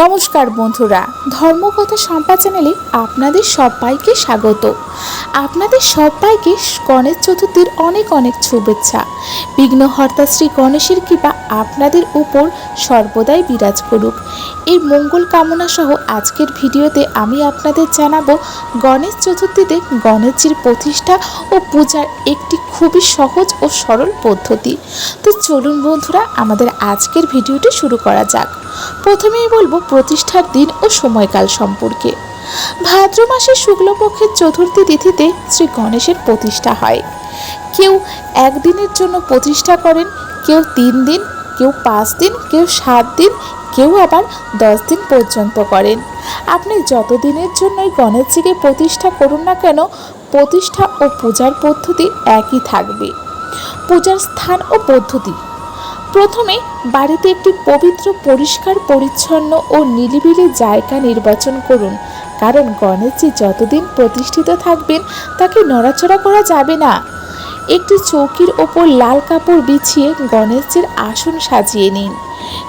নমস্কার বন্ধুরা, ধর্মকথা সম্পা চ্যানেলে আপনাদের সবাইকে স্বাগত। আপনাদের সবাইকে গণেশ চতুর্থীর অনেক অনেক শুভেচ্ছা। বিঘ্নহর্তা শ্রী গণেশের কৃপা আপনাদের উপর সর্বদাই বিরাজ করুক। এই মঙ্গল কামনা সহ আজকের ভিডিওতে আমি আপনাদের জানাব গণেশ চতুর্থীতে গণেশজির প্রতিষ্ঠা ও পূজার একটি খুবই সহজ ও সরল পদ্ধতি। তো চলুন বন্ধুরা, আমাদের আজকের ভিডিওটি শুরু করা যাক। প্রথমেই বলব প্রতিষ্ঠার দিন ও সময়কাল সম্পর্কে। ভাদ্র মাসের শুক্লপক্ষের চতুর্থী তিথিতে শ্রী গণেশের প্রতিষ্ঠা হয়। কেউ একদিনের জন্য প্রতিষ্ঠা করেন, কেউ তিন দিন, কেউ পাঁচ দিন, কেউ সাত দিন, কেউ আবার দশ দিন পর্যন্ত করেন। আপনি যত দিনের জন্যই গণেশজিকে প্রতিষ্ঠা করুন না কেন, প্রতিষ্ঠা ও পূজার পদ্ধতি একই থাকবে। পূজার স্থান ও পদ্ধতি। প্রথমে বাড়িতে একটি পবিত্র, পরিষ্কার, পরিচ্ছন্ন ও নিরিবিলি জায়গা নির্বাচন করুন। কারণ গণেশজি যতদিন প্রতিষ্ঠিত থাকবেন, তাকে নড়াচড়া করা যাবে না। একটি চৌকির ওপর লাল কাপড় বিছিয়ে গণেশজির আসন সাজিয়ে নিন।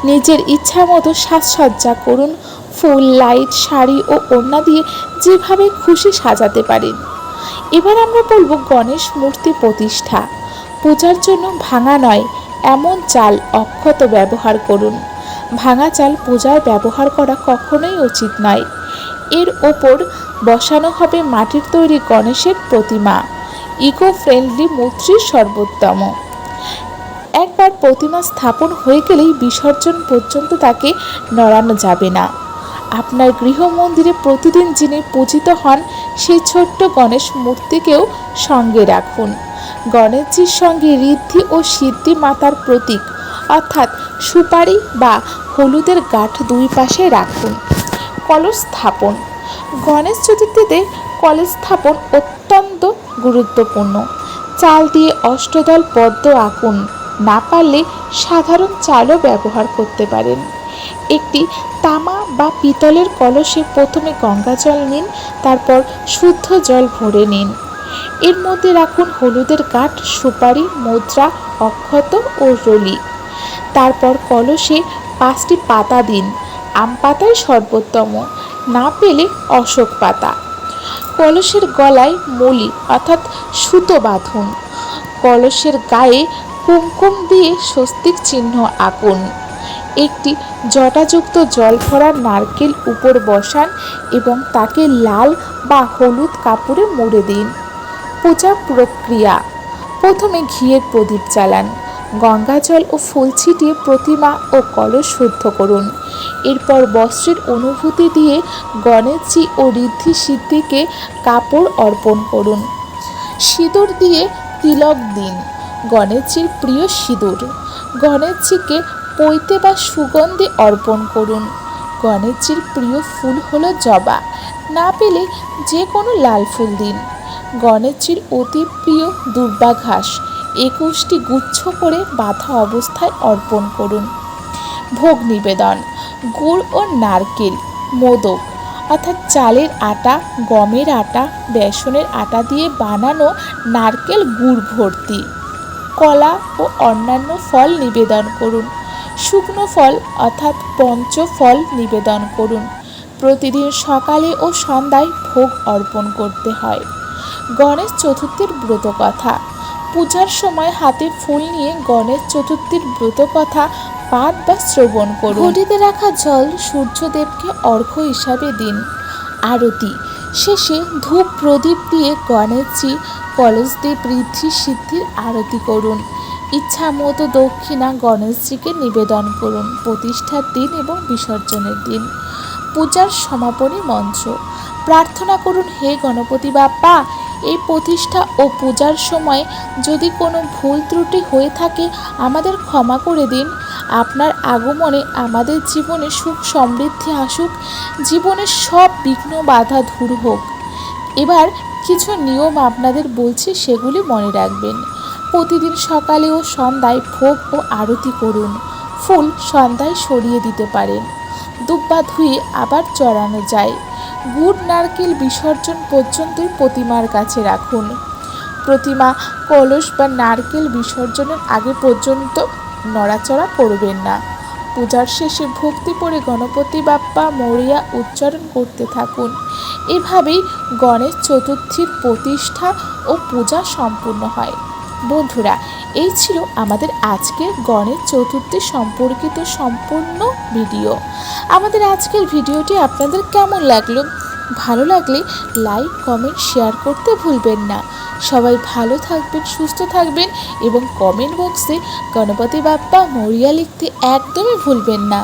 নিজের ইচ্ছা মতো সাজসজ্জা করুন, ফুল, লাইট, শাড়ি ও ওড়না দিয়ে যেভাবে খুশি সাজাতে পারেন। এবার আমরা বলব গণেশ মূর্তি প্রতিষ্ঠা। পূজার জন্য ভাঙা নয়, এমন চাল অক্ষত ব্যবহার করুন। ভাঙা চাল পূজায় ব্যবহার করা কখনোই উচিত নয়। এর ওপর বসানো হবে মাটির তৈরি গণেশের প্রতিমা। ইকো ফ্রেন্ডলি মূর্তির সর্বোত্তম। একবার প্রতিমা স্থাপন হয়ে গেলেই বিসর্জন পর্যন্ত তাকে নড়ানো যাবে না। আপনার গৃহ মন্দিরে প্রতিদিন যিনি পূজিত হন, সেই ছোট্ট গণেশ মূর্তিকেও সঙ্গে রাখুন। গণেশজির সঙ্গে ঋদ্ধি ও সিদ্ধি মাতার প্রতীক, অর্থাৎ সুপারি বা হলুদের গাঠ দুই পাশে রাখুন। কলস স্থাপন। গণেশ চতুর্থীতে কলস স্থাপন অত্যন্ত গুরুত্বপূর্ণ। চাল দিয়ে অষ্টদল পদ্ম আঁকুন। না পারলে সাধারণ চালও ব্যবহার করতে পারেন। একটি তামা বা পিতলের কলসে প্রথমে গঙ্গা জল নিন, তারপর শুদ্ধ জল ভরে নিন। এর মধ্যে রাখুন হলুদের কাঠ, সুপারি, মুদ্রা, অক্ষত ও রলি। তারপর কলসে পাঁচটি পাতা দিন। আম পাতাই সর্বোত্তম। না পেলে অশোক পাতা। কলসের গলায় মলি, অর্থাৎ সুতো বাঁধুন। কলসের গায়ে কুমকুম দিয়ে স্বস্তিক চিহ্ন আঁকুন। একটি জটাযুক্ত জল ভরা নারকেল উপর বসান এবং তাকে লাল বা হলুদ কাপড়ে মুড়ে দিন। পূজা প্রক্রিয়া। প্রথমে ঘিয়ের প্রদীপ জ্বালান। গঙ্গাজল ও ফুল ছিটিয়ে প্রতিমা ও কলস শুদ্ধ করুন। এরপর বস্ত্রের অনুভূতি দিয়ে গণেশজি ও ঋদ্ধি সিদ্ধিকে কাপড় অর্পণ করুন। সিঁদুর দিয়ে তিলক দিন, গণেশজির প্রিয় সিঁদুর। গণেশজিকে পৈতে বা সুগন্ধে অর্পণ করুন। গণেশজির প্রিয় ফুল হলো জবা, না পেলে যে কোনো লাল ফুল দিন। গণেশজির অতি প্রিয় দুর্বা ঘাস একুশটি গুচ্ছ করে বাঁধা অবস্থায় অর্পণ করুন। ভোগ নিবেদন, গুড় ও নারকেল, মোদক, অর্থাৎ চালের আটা, গমের আটা, বেসনের আটা দিয়ে বানানো নারকেল গুড় ভর্তি। কলা ও অন্যান্য ফল নিবেদন করুন। শুকনো ফল, অর্থাৎ পঞ্চফল নিবেদন করুন। প্রতিদিন সকালে ও সন্ধ্যায় ভোগ অর্পণ করতে হয়। গণেশ চতুর্থীর ব্রত কথা পূজার সময় হাতে ফুল নিয়ে গণেশ চতুর্থীর ব্রত কথা পাঠ বা শ্রবণ করুন। ঘটিতে রাখা জল সূর্যদেবকে অর্ঘ্য হিসাবে দিন। আরতি। শেষে ধূপ প্রদীপ দিয়ে গণেশজি কলসদেব বৃদ্ধি সিদ্ধির আরতি করুন। ইচ্ছা মতো দক্ষিণা গণেশজিকে নিবেদন করুন। প্রতিষ্ঠার দিন এবং বিসর্জনের দিন। পূজার সমাপনী মঞ্চ প্রার্থনা করুন, হে গণপতি বাপ্পা এই প্রতিষ্ঠা ও পূজার সময় যদি কোনো ভুল ত্রুটি হয়ে থাকে, আমাদের ক্ষমা করে দিন। আপনার আগমনে আমাদের জীবনে সুখ সমৃদ্ধি আসুক, জীবনের সব বিঘ্ন বাধা দূর হোক। এবার কিছু নিয়ম আপনাদের বলছি, সেগুলি মনে রাখবেন। প্রতিদিন সকালে ও সন্ধ্যায় ভোগ ও আরতি করুন। ফুল সন্ধ্যায় সরিয়ে দিতে পারেন। দুব্বা ধুয়ে আবার চড়ানো যায়। গুড় নারকেল বিসর্জন পর্যন্তই প্রতিমার কাছে রাখুন। প্রতিমা, কলস বা নারকেল বিসর্জনের আগে পর্যন্ত নড়াচড়া করবেন না। পূজার শেষে ভক্তি পরে গণপতি বাপ্পা মরিয়া উচ্চারণ করতে থাকুন। এভাবেই গণেশ চতুর্থীর প্রতিষ্ঠা ও পূজা সম্পূর্ণ হয়। বন্ধুরা এই ছিল আমাদের আজকের গণেশ চতুর্থী সম্পর্কিত সম্পূর্ণ ভিডিও। আমাদের আজকের ভিডিওটি আপনাদের কেমন লাগল? ভালো লাগলে লাইক, কমেন্ট, শেয়ার করতে ভুলবেন না। সবাই ভালো থাকবেন, সুস্থ থাকবেন এবং কমেন্ট বক্সে গণপতি বাপ্পা মরিয়া লিখতে একদমই ভুলবেন না।